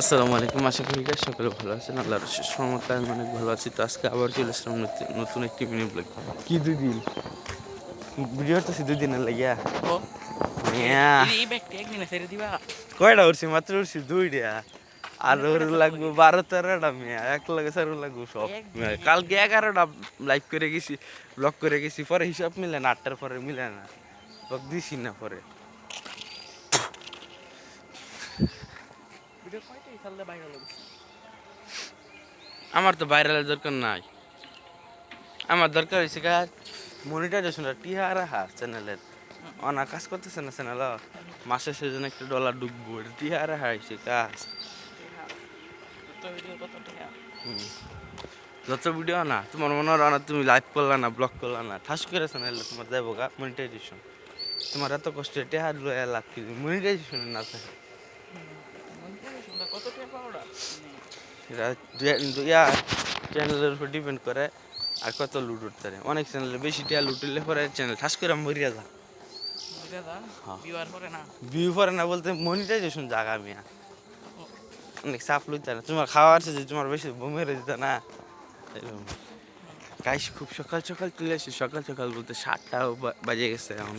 আসসালামু আলাইকুম আশা করি গাছ সকলে ভালো আছেন? আল্লাহর সহমত আমি অনেক ভালো আছি। তো আজকে আবার চলে আসলাম নতুন- একটি মিনি ব্লগ কি দুই দিন? ভিডিও তো দুই দিনের লাগিয়া। কয়টা উঠছি মাত্র উঠছি দুইটা। আর ওর লাগবে বারো তেরোটা মেয়া। এক লাগে স্যার লাগবে সব কালকে এগারোটা লাইভ করে গেছি ব্লগ করে গেছি। পরে হিসাব মিলে না আটটার পরে মিলে না। ব্লগ দিছি না পরে। ভিডিও আমার তো ভাইরালের দরকার নাই। আমার দরকার হয়েছে কাজ মনিটাইজেশন টিহা রাখা চ্যানেলের অনা কাজ করতেছে না চ্যানেল মাসে সেজন্য একটা ডলার এটা টিহা রাখা হয়েছে কাজ। যত ভিডিও না তোমার মনে হয় না তুমি লাইভ করলা না ব্লগ করলা না ঠাস করে চ্যানেলে তোমার দেবো গা মনিটাইজেশন তোমার এত কষ্ট টিহা লয়া লাভ কি? মনিটাইজেশন না থাকে। এটা চ্যানেলের উপর ডিপেন্ড করে আর কত লুট উঠতে অনেক চ্যানেলে বেশি টিয়া লুট উঠলে পরে চ্যানেল ঠাস করে মরিয়া যা দা হ্যাঁ। ভিউ পরে না? বলতে মনিটাইজেশন জায়গা মিয়া। অনেক চাপ লইতে না তোমার খাওয়া আছে যে তোমার বেশি বমি হয়ে যেত না? গাইস খুব সকাল সকাল চলে আসি। সকাল সকাল বলতে সাতটা বাজে গেছে এখন।